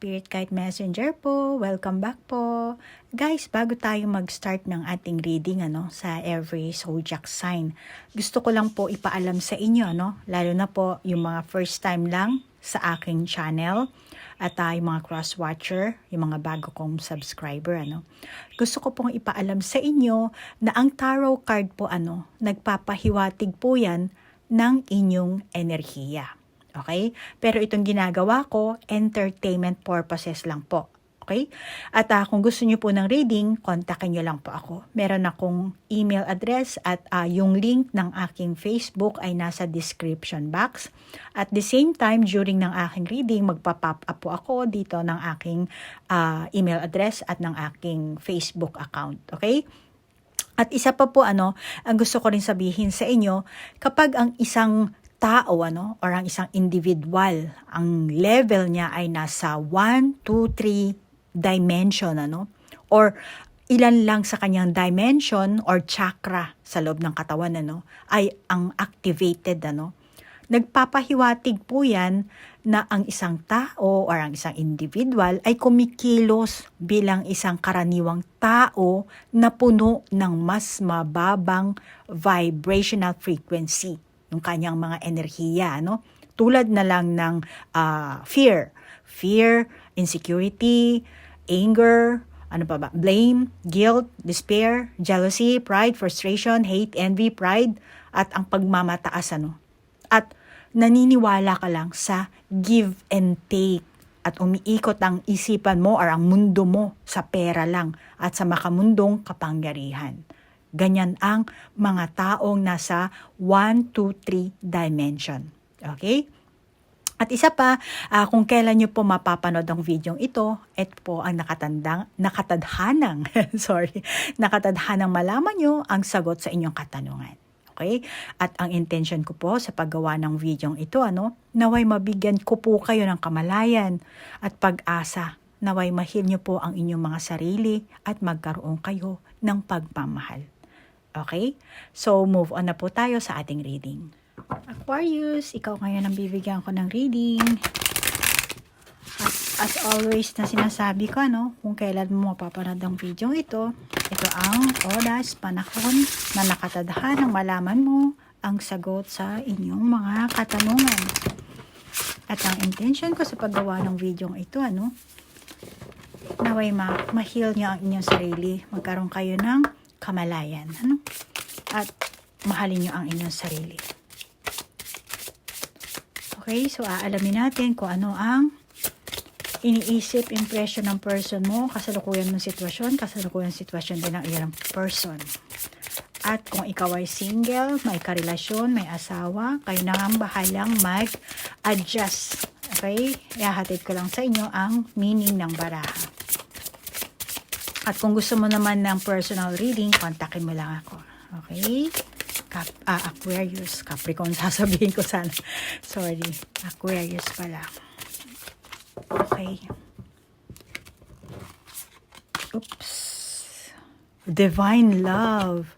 Spirit Guide Messenger po. Welcome back po. Guys, bago tayo mag-start ng ating reading ano, sa every zodiac sign, gusto ko lang po ipaalam sa inyo, no? lalo na po yung mga first time lang sa aking channel at uh, yung mga cross-watcher, yung mga bago kong subscriber. Ano? Gusto ko pong ipaalam sa inyo na ang tarot card po ano, nagpapahiwatig po yan ng inyong enerhiya. Okay? Pero itong ginagawa ko, entertainment purposes lang po. Okay? At uh, kung gusto niyo po ng reading, kontakin niyo lang po ako. Meron akong email address at uh, yung link ng aking Facebook ay nasa description box. At the same time, during ng aking reading, magpa-pop up po ako dito ng aking uh, email address at ng aking Facebook account. Okay? At isa pa po ano, ang gusto ko rin sabihin sa inyo, kapag ang isang tao ano or ang isang individual ang level niya ay nasa 1 2 3 dimension ano or ilan lang sa kanyang dimension or chakra sa loob ng katawan ano ay ang activated ano. Nagpapahiwatig po yan na ang isang tao or ang isang individual ay kumikilos bilang isang karaniwang tao na puno ng mas mababang vibrational frequency yung kanyang mga enerhiya, no? Tulad na lang ng uh, fear. Fear, insecurity, anger, ano pa ba? Blame, guilt, despair, jealousy, pride, frustration, hate, envy, pride, at ang pagmamataas, ano? At naniniwala ka lang sa give and take at umiikot ang isipan mo or ang mundo mo sa pera lang at sa makamundong kapangyarihan. Ganyan ang mga taong nasa 1, 2, 3 dimension. Okay? At isa pa, uh, kung kailan nyo po mapapanood ang video ito, ito po ang nakatandang, nakatadhanang, sorry, nakatadhanang malaman nyo ang sagot sa inyong katanungan. Okay? At ang intention ko po sa paggawa ng video ito, ano, naway mabigyan ko po kayo ng kamalayan at pag-asa. Naway mahil nyo po ang inyong mga sarili at magkaroon kayo ng pagmamahal. Okay? So, move on na po tayo sa ating reading. Aquarius, ikaw ngayon ang bibigyan ko ng reading. At as always na sinasabi ko, no, kung kailan mo mapapanood ang video ito, ito ang oras, panahon na nakatadhan ng malaman mo ang sagot sa inyong mga katanungan. At ang intention ko sa paggawa ng video ito, ano, naway ma ma-heal niyo ang inyong sarili. Magkaroon kayo ng kamalayan. Ano? At mahalin nyo ang inyong sarili. Okay, so aalamin natin kung ano ang iniisip, impression ng person mo, kasalukuyan ng sitwasyon, kasalukuyan sitwasyon din ng ilang person. At kung ikaw ay single, may karelasyon, may asawa, kayo na ang bahalang mag-adjust. Okay? Ihahatid ko lang sa inyo ang meaning ng baraha. At kung gusto mo naman ng personal reading, kontakin mo lang ako. Okay? Cap ah, Aquarius. Capricorn sasabihin ko sana. Sorry. Aquarius pala. Okay. Oops. Divine love.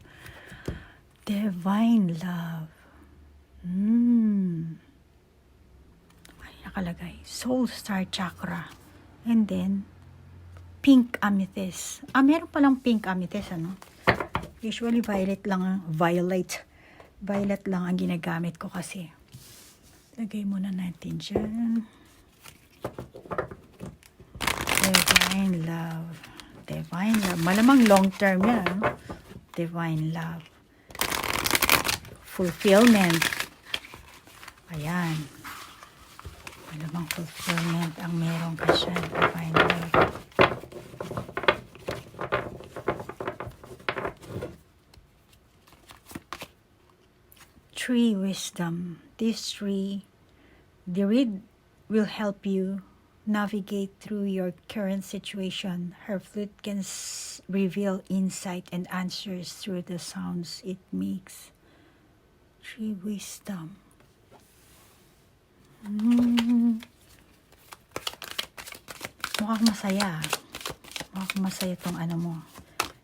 Divine love. Hmm. Ay, nakalagay. Soul Star Chakra. And then, pink amethyst. Ah, meron palang pink amethyst, ano? Usually, violet lang, violet. Violet lang ang ginagamit ko kasi. Lagay muna natin dyan. Divine love. Divine love. Malamang long term yan, ano? Divine love. Fulfillment. Ayan. Malamang fulfillment ang meron ka siya. Divine love. Tree wisdom. This tree, the read will help you navigate through your current situation. Her flute can reveal insight and answers through the sounds it makes. Tree wisdom. Mm. Mukhang masaya. Mukhang masaya tong ano mo.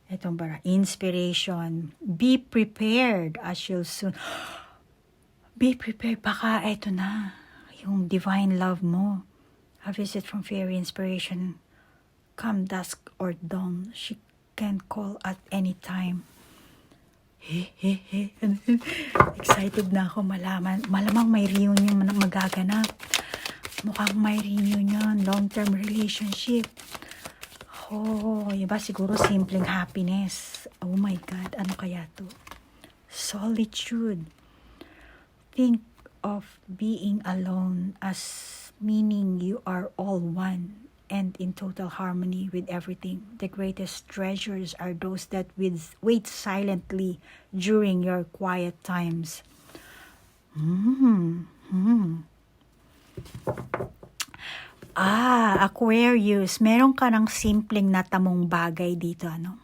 Itong bara. Inspiration. Be prepared as you'll soon be prepared baka eto na yung divine love mo A visit from fairy inspiration. Come dusk or dawn, she can call at any time. He, he, he. Excited na ako malaman. Malamang may reunion na magaganap. Mukhang may reunion, long-term relationship. Oh, iba siguro simpleng happiness. Oh my God, ano kaya to? Solitude. Think of being alone as meaning you are all one and in total harmony with everything. The greatest treasures are those that wait silently during your quiet times. Hmm. Hmm. Ah, Aquarius, meron ka ng simpleng natamong bagay dito, ano?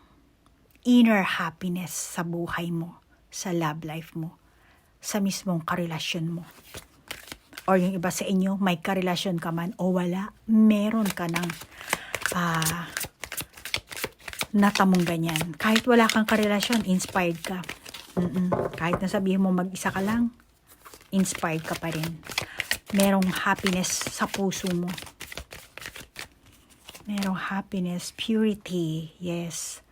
Inner happiness sa buhay mo, sa love life mo, sa mismong karelasyon mo. Or yung iba sa inyo, may karelasyon ka man o wala, meron ka ng ah, natamong ganyan. Kahit wala kang karelasyon, inspired ka. Mm-mm. Kahit nasabihin mo mag-isa ka lang, inspired ka pa rin. Merong happiness sa puso mo. Merong happiness, purity, yes.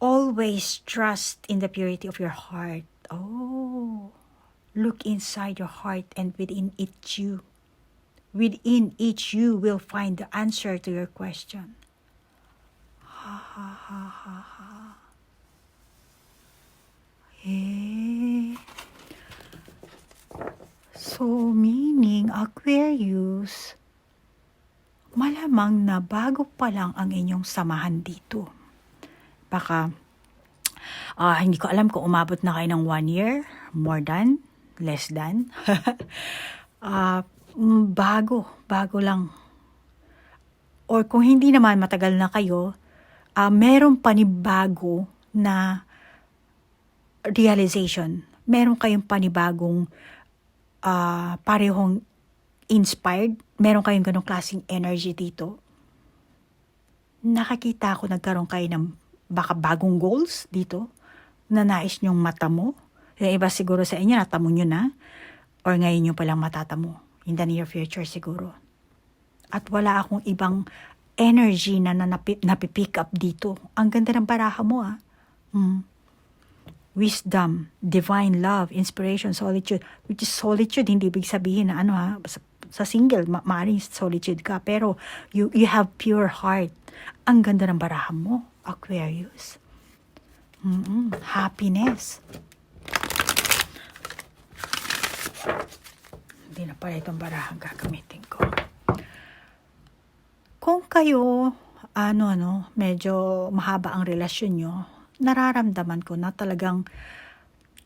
Always trust in the purity of your heart. Oh, look inside your heart and within each you. Within each you will find the answer to your question. Ha ha ha ha ha. Eh. So, meaning, Aquarius, malamang na bago pa lang ang inyong samahan dito. Baka, ah hindi ko alam kung umabot na kayo ng one year, more than, less than. Mm, bago, bago lang. Or kung hindi naman matagal na kayo, ah meron panibago na realization. Meron kayong panibagong ah parehong inspired, meron kayong ganong klaseng energy dito, nakakita ko nagkaroon kayo ng baka bagong goals dito na nais nyong matamo. Yung iba siguro sa inyo, natamo nyo na. Or ngayon nyo palang matatamo. In the near future siguro. At wala akong ibang energy na, na napi, napipick up dito. Ang ganda ng baraha mo ah. Mm. Wisdom, divine love, inspiration, solitude. Which is solitude, hindi ibig sabihin na ano ha, sa, sa single, ma maaaring solitude ka. Pero you, you have pure heart. Ang ganda ng baraha mo, Aquarius. Mm-mm, happiness. Hindi na pala itong barahan gagamitin ko. Kung kayo, ano, ano, medyo mahaba ang relasyon nyo, nararamdaman ko na talagang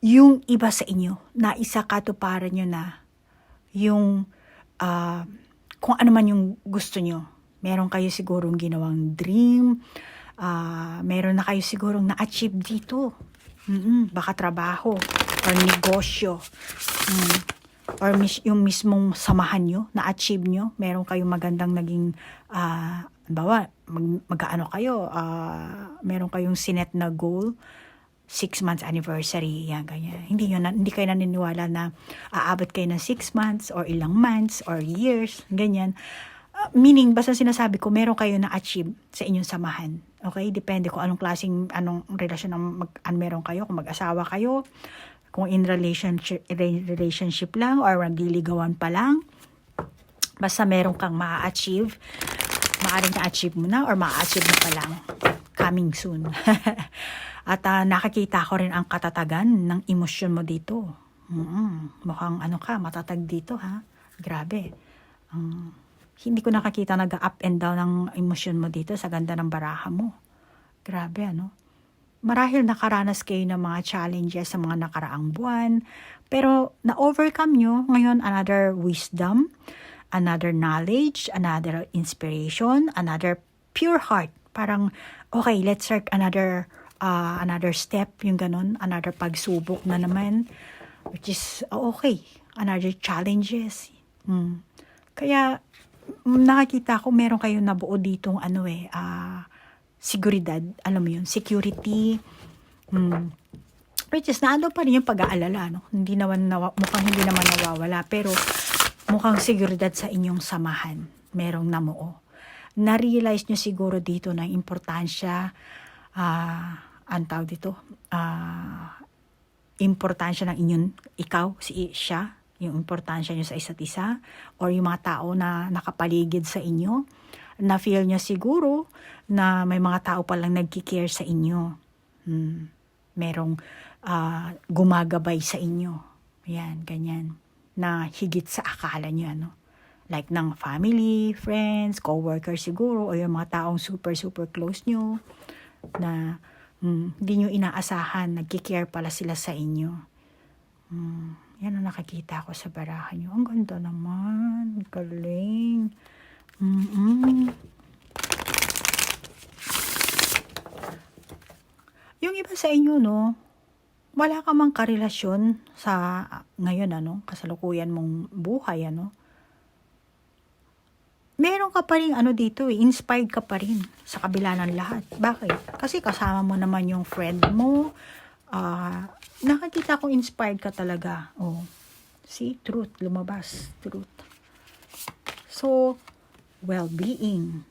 yung iba sa inyo, na isa katuparan nyo na yung ah, kung ano man yung gusto nyo. Meron kayo sigurong ginawang dream, ah, meron na kayo sigurong na-achieve dito. Mm-mm, baka trabaho or negosyo. Mm. Or mis- yung mismong samahan nyo, na-achieve nyo, meron kayong magandang naging, ah, bawa, mag, mag-ano kayo, ah, meron kayong sinet na goal, six months anniversary, yan, ganyan. Hindi, yun, hindi kayo naniniwala na aabot kayo ng six months or ilang months or years, ganyan. Ah, meaning, basta sinasabi ko, meron kayo na-achieve sa inyong samahan. Okay? Depende kung anong klaseng, anong relasyon ang mag, an meron kayo, kung mag-asawa kayo, kung in relationship, relationship lang or nagliligawan pa lang. Basta meron kang ma-achieve, maaaring na-achieve mo na or ma-achieve mo pa lang. Coming soon. At ah, nakakita ko rin ang katatagan ng emosyon mo dito. Mm, mukhang ano ka, matatag dito ha. Grabe. Um, hindi ko nakakita nag-up and down ng emosyon mo dito sa ganda ng baraha mo. Grabe ano. Marahil nakaranas kayo ng mga challenges sa mga nakaraang buwan, pero na-overcome nyo ngayon another wisdom, another knowledge, another inspiration, another pure heart. Parang, okay, let's start another uh, another step, yung ganun, another pagsubok na naman, which is, okay, another challenges. Hmm. Kaya, nakakita ko meron kayong nabuo ditong ano eh, ah, seguridad, alam mo yun, security, hmm. which is, naano pa rin yung pag-aalala, no? Hindi naman, nawa, mukhang hindi naman nawawala, pero mukhang seguridad sa inyong samahan. merong namuo. Na-realize nyo siguro dito na importansya, ah, ang tawag dito, ah, importansya ng inyong, ikaw, si siya, yung importansya nyo sa isa't isa, or yung mga tao na nakapaligid sa inyo, na feel nyo siguro na may mga tao palang nagkikare sa inyo. Hmm. Merong ah, gumagabay sa inyo. Yan, ganyan. Na higit sa akala nyo, ano. Like ng family, friends, co-worker siguro, o yung mga taong super, super close nyo, na hmm, hindi nyo inaasahan, nagkikare pala sila sa inyo. Hmm, yan ang nakakita ko sa barahan nyo. Ang ganda naman. Galing. Mm-mm. Yung iba sa inyo, no, wala ka mang karelasyon sa ngayon, ano, kasalukuyan mong buhay, ano. Meron ka pa rin, ano dito, eh, inspired ka pa rin sa kabila ng lahat. Bakit? Kasi kasama mo naman yung friend mo. Ah nakakita kong inspired ka talaga. Oh. See, truth, lumabas. Truth. So, well-being.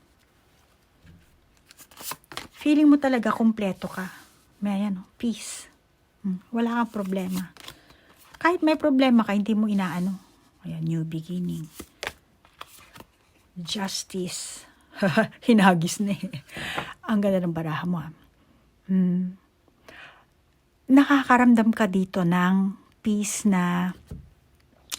Feeling mo talaga kompleto ka. May ano, peace. Hmm, Wala kang problema. Kahit may problema ka, hindi mo inaano. Ayan, new beginning. Justice. Hinagis na eh. Ang ganda ng baraha mo. ah. Hmm. Nakakaramdam ka dito ng peace na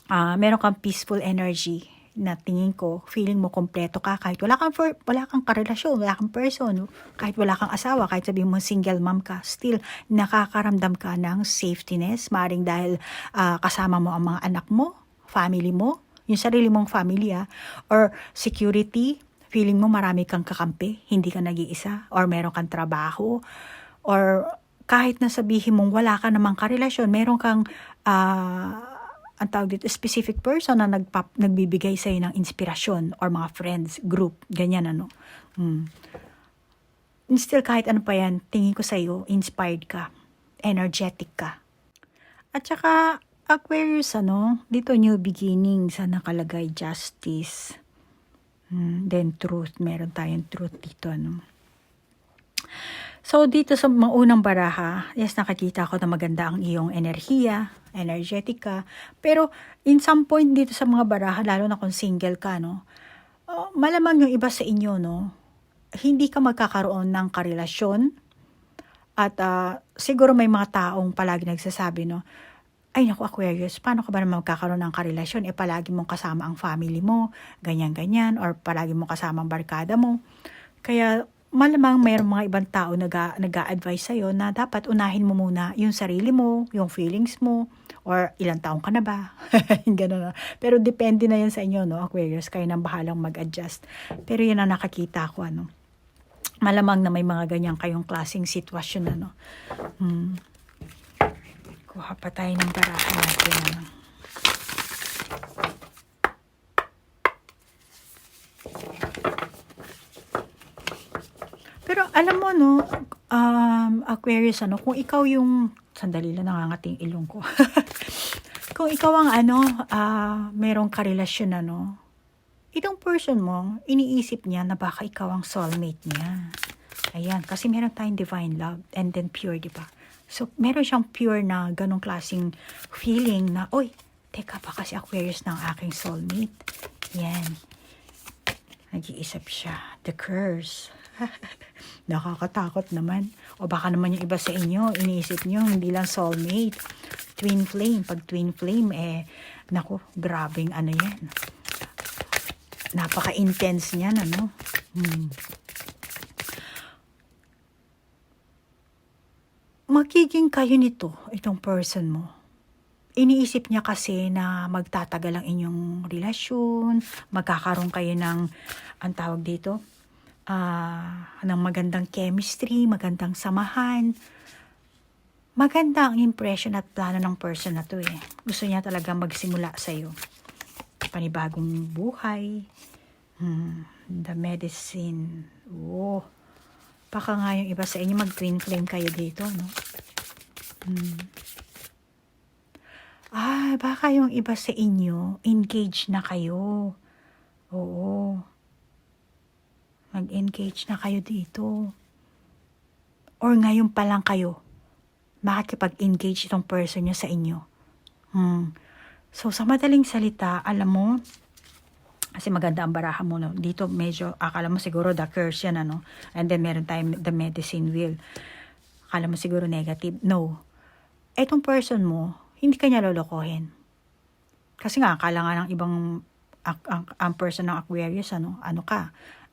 ah meron kang peaceful energy na tingin ko, feeling mo kompleto ka kahit wala kang, for, wala kang karelasyon, wala kang person, kahit wala kang asawa, kahit sabihin mo single mom ka, still nakakaramdam ka ng safetyness, maring dahil ah, kasama mo ang mga anak mo, family mo, yung sarili mong family ah, or security, feeling mo marami kang kakampi, hindi ka nag-iisa, or meron kang trabaho, or kahit na sabihin mong wala ka namang karelasyon, meron kang ah, ang tawag dito, specific person na nagpap, nagbibigay sa'yo ng inspirasyon or mga friends, group, ganyan ano. Hmm. Still kahit ano pa yan, tingin ko sa'yo, inspired ka, energetic ka. At saka, Aquarius, ano, dito new beginning sa nakalagay justice. Hmm, then truth, meron tayong truth dito, ano. So, dito sa mga unang baraha, yes, nakakita ko na maganda ang iyong enerhiya, energetic ka. Pero, in some point dito sa mga baraha, lalo na kung single ka, no, uh, malamang yung iba sa inyo, no, hindi ka magkakaroon ng karelasyon. At ah, siguro may mga taong palagi nagsasabi, no, ay naku Aquarius, paano ka ba naman magkakaroon ng karelasyon? Eh palagi mong kasama ang family mo, ganyan-ganyan, or palagi mong kasama ang barkada mo. Kaya malamang mayroong mga ibang tao nag nag-a-advise sa'yo na dapat unahin mo muna yung sarili mo, yung feelings mo, or ilang taong ka na ba? Ganun na. Pero depende na yan sa inyo, no, Aquarius. Kayo nang bahalang mag-adjust. Pero yan ang nakakita ko, ano. Malamang na may mga ganyan kayong klaseng sitwasyon, ano. Hmm. Kuha pa tayo ng barahan natin, ano. Pero alam mo no, um, Aquarius ano, kung ikaw yung sandali lang nangangating ilong ko. kung ikaw ang ano, ah merong karelasyon ano, itong person mo, iniisip niya na baka ikaw ang soulmate niya. Ayan, kasi meron tayong divine love and then pure, di ba? So, meron siyang pure na ganong klaseng feeling na, oy, teka pa kasi Aquarius ng aking soulmate. Yan. Nag-iisip siya. The curse. Nakakatakot naman. O baka naman yung iba sa inyo, iniisip nyo, hindi lang soulmate. Twin flame. Pag twin flame, eh, naku, grabing ano yan. Napaka-intense niyan, ano. Hmm. Magiging kayo nito, itong person mo. Iniisip niya kasi na magtatagal ang inyong relasyon, magkakaroon kayo ng, ang tawag dito, ah, ng magandang chemistry, magandang samahan. Maganda ang impression at plano ng person na to eh. Gusto niya talaga magsimula sa'yo. Panibagong buhay. Hmm, the medicine. Oh. Baka nga yung iba sa inyo mag-twin flame kayo dito, no? Hmm. Ah, baka yung iba sa inyo, engaged na kayo. Oo. Mag-engage na kayo dito. Or ngayon pa lang kayo, makikipag-engage itong person nyo sa inyo. Hmm. So, sa madaling salita, alam mo, kasi maganda ang baraha mo, no? Dito medyo, akala mo siguro the curse yan, ano? And then meron tayong the medicine wheel. Akala mo siguro negative. No. Etong person mo, hindi kanya lolokohin. Kasi nga, akala nga ng ibang, ang, ang, ang person ng Aquarius, ano, ano ka,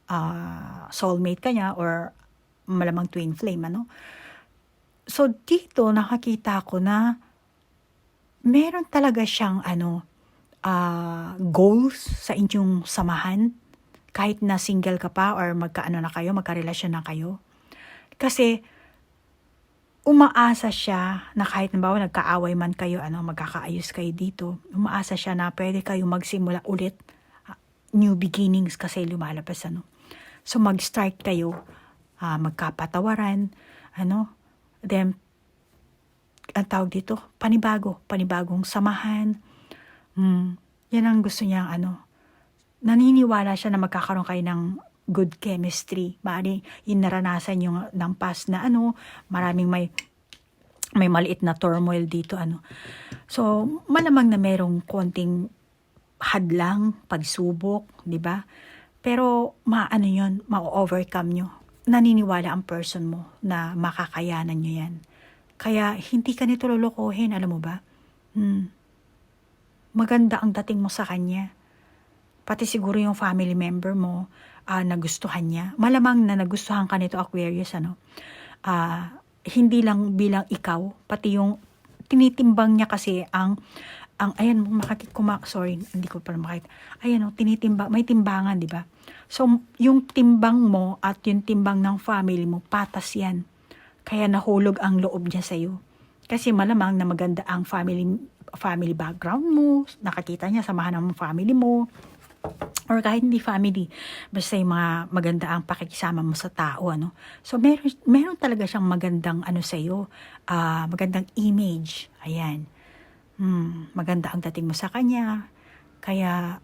ah, soulmate ka niya, or malamang twin flame, ano? So, dito, nakakita ko na, meron talaga siyang, ano, ah, goals sa inyong samahan, kahit na single ka pa, or magkaano na kayo, magkarelasyon na kayo. Kasi, umaasa siya na kahit nabawa nagkaaway man kayo, ano, magkakaayos kayo dito, umaasa siya na pwede kayo magsimula ulit, ah, new beginnings kasi lumalabas, ano. So, mag-start kayo, ah, magkapatawaran, ano, then, ang tawag dito, panibago, panibagong samahan. Mm, yan ang gusto niyang ano. Naniniwala siya na magkakaroon kayo ng good chemistry. Maaaring yung naranasan yung ng past na ano, maraming may may maliit na turmoil dito ano. So, malamang na merong konting hadlang, pagsubok, di ba? Pero maano yun, ma-overcome nyo. Naniniwala ang person mo na makakayanan nyo yan. Kaya hindi ka nito lulukohin, alam mo ba? Hmm. Maganda ang dating mo sa kanya. Pati siguro yung family member mo, ah, nagustuhan niya. Malamang na nagustuhan ka nito Aquarius, ano? Ah, hindi lang bilang ikaw, pati yung tinitimbang niya kasi ang ang ayan makikuma sorry hindi ko pala makita ayan oh tinitimbang may timbangan di ba so yung timbang mo at yung timbang ng family mo patas yan kaya nahulog ang loob niya sa iyo kasi malamang na maganda ang family family background mo nakakita niya samahan ng family mo or kahit hindi family, basta yung mga maganda ang pakikisama mo sa tao, ano. So, meron, meron talaga siyang magandang, ano sa'yo, ah magandang image. Ayan. Hmm, maganda ang dating mo sa kanya. Kaya,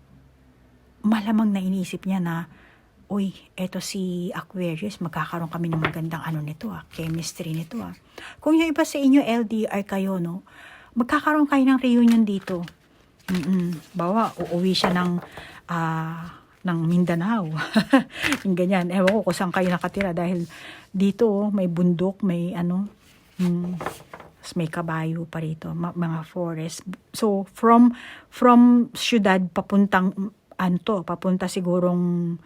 malamang na inisip niya na, uy, eto si Aquarius, magkakaroon kami ng magandang ano nito ah, chemistry nito ah. Kung yung iba sa inyo LDR kayo, no, magkakaroon kayo ng reunion dito. Mm-mm. Bawa, uuwi siya ng, ah, ng Mindanao. yung ganyan. Ewan ko kung saan kayo nakatira dahil dito, oh, may bundok, may ano, mm, tas may kabayo pa rito, mga forest. So, from, from syudad papuntang, ano to, papunta sigurong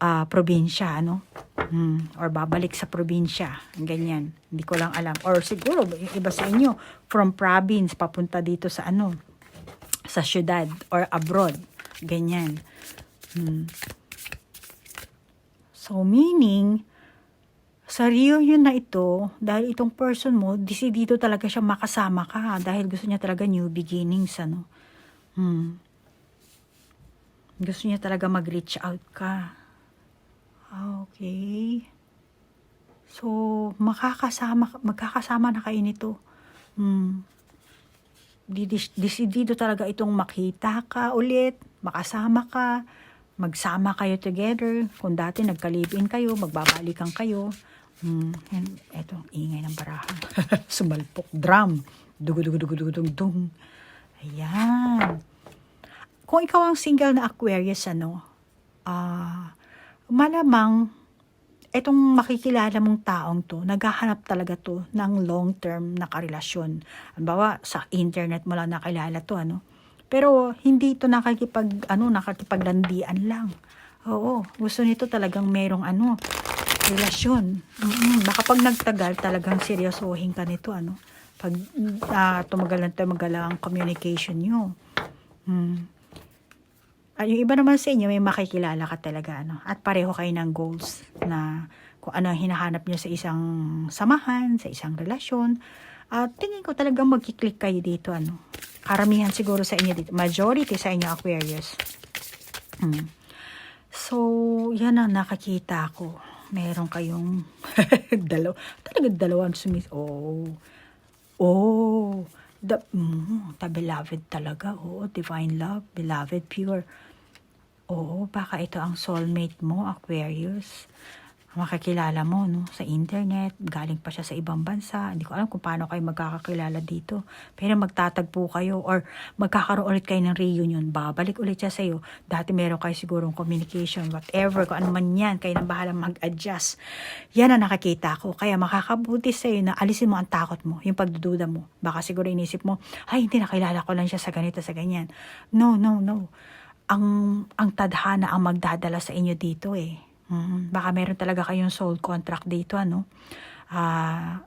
ah, probinsya, ano? Hmm, or babalik sa probinsya, ganyan. Hindi ko lang alam. Or siguro, iba sa inyo, from province, papunta dito sa ano, sa syudad or abroad. Ganyan. Hmm. So, meaning, sa reunion na ito, dahil itong person mo, disidido talaga siya makasama ka dahil gusto niya talaga new beginnings, ano. Hmm. Gusto niya talaga mag-reach out ka. Ah, Okay. So, makakasama, magkakasama na kayo nito. Hmm. Disidido talaga itong makita ka ulit, makasama ka, magsama kayo together. Kung dati nagkalibin kayo, magbabalikan kayo. Hmm, eto, ingay ng baraha. Sumalpok, drum. Dugu-dugu-dugu-dugu-dung. Ayan. Kung ikaw ang single na Aquarius, ano, ah, malamang, etong makikilala mong taong to, naghahanap talaga to ng long-term na karelasyon. Halimbawa, sa internet mo lang nakilala to, ano. Pero, hindi ito nakakipag, ano, nakakipaglandian lang. Oo, gusto nito talagang merong, ano, relasyon. mm Baka pag nagtagal, talagang seryosohin ka nito, ano. Pag uh, tumagal na tumagal ang communication nyo. Hmm. At yung iba naman sa inyo, may makikilala ka talaga, ano. At pareho kayo ng goals na kung ano hinahanap nyo sa isang samahan, sa isang relasyon. At tingin ko talagang magkiklik kayo dito, ano. Karamihan siguro sa inyo dito. Majority sa inyo, Aquarius. Hmm. So, yan ang nakakita ko. Meron kayong dalaw, talaga dalawang sumis. Oh. Oh. The, mm, the beloved talaga. Oh, divine love, beloved, pure. Oo, baka ito ang soulmate mo, Aquarius. Makakilala mo, no? Sa internet, galing pa siya sa ibang bansa. Hindi ko alam kung paano kayo magkakakilala dito. Pero magtatagpo kayo or magkakaroon ulit kayo ng reunion. Babalik ulit siya sa'yo. Dati meron kayo sigurong communication, whatever, kung ano man yan. Kayo nang bahala mag-adjust. Yan ang nakakita ko. Kaya makakabuti sa'yo na alisin mo ang takot mo, yung pagdududa mo. Baka siguro inisip mo, ay, hindi nakilala ko lang siya sa ganito, sa ganyan. No, no, no. Ang, ang tadhana ang magdadala sa inyo dito eh. Mm, baka meron talaga kayong soul contract dito, ano? Ah,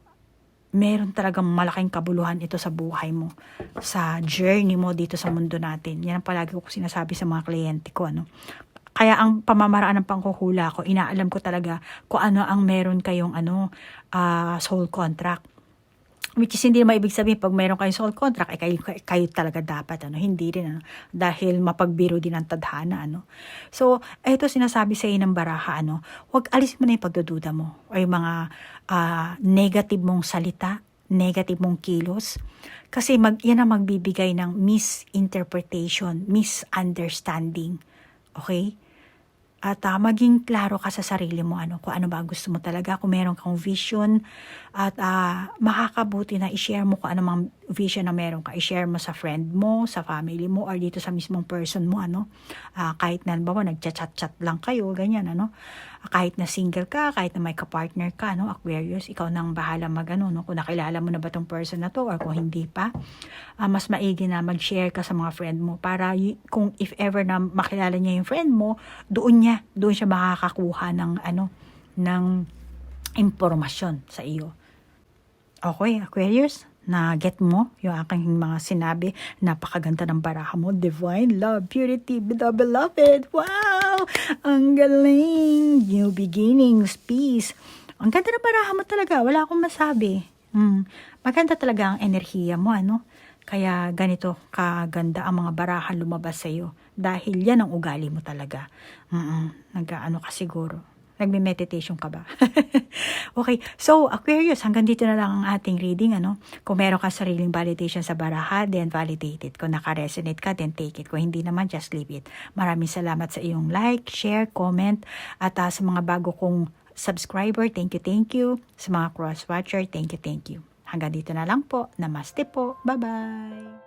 meron talagang malaking kabuluhan ito sa buhay mo, sa journey mo dito sa mundo natin. Yan ang palagi ko sinasabi sa mga kliyente ko, ano? Kaya ang pamamaraan ng pangkuhula ko, inaalam ko talaga kung ano ang meron kayong ano, ah, soul contract. Which is hindi naman ibig sabihin pag meron kayong soul contract, eh, kayo, kayo talaga dapat, ano, hindi rin, ano, dahil mapagbiro din ang tadhana, ano. So, ito sinasabi sa ng baraha, ano, huwag alisin mo na yung pagdududa mo, o yung mga ah, negative mong salita, negative mong kilos, kasi mag, yan ang magbibigay ng misinterpretation, misunderstanding, okay? At ah, maging klaro ka sa sarili mo ano kung ano ba ang gusto mo talaga. Kung meron kang vision at ah, makakabuti na i-share mo kung ano mang vision na meron ka. I-share mo sa friend mo sa family mo or dito sa mismong person mo ano. Ah, kahit na ba nagchat-chat lang kayo ganyan ano kahit na single ka kahit na may ka-partner ka no Aquarius ikaw nang bahala magano no kung nakilala mo na ba tong person na to or kung hindi pa ah, mas maigi na mag-share ka sa mga friend mo para kung if ever na makilala niya yung friend mo doon niya doon siya makakakuha ng ano ng impormasyon sa iyo Okay, Aquarius, na get mo yung aking mga sinabi. Napakaganda ng baraha mo. Divine love, purity, beloved. Wow! Ang galing! New beginnings, peace. Ang ganda ng baraha mo talaga. Wala akong masabi. Hmm. Maganda talaga ang enerhiya mo, ano? Kaya ganito kaganda ang mga barahan lumabas sa iyo. Dahil yan ang ugali mo talaga. Mm Nag-ano ka siguro. Nagme-meditation ka ba? okay. So, Aquarius, hanggang dito na lang ang ating reading. Ano? Kung meron ka sariling validation sa baraha, then validate it. Kung naka-resonate ka, then take it. Kung hindi naman, just leave it. Maraming salamat sa iyong like, share, comment. At ah, sa mga bago kong subscriber, thank you, thank you. Sa mga cross-watcher, thank you, thank you. Hanggang dito na lang po. Namaste po. Bye-bye.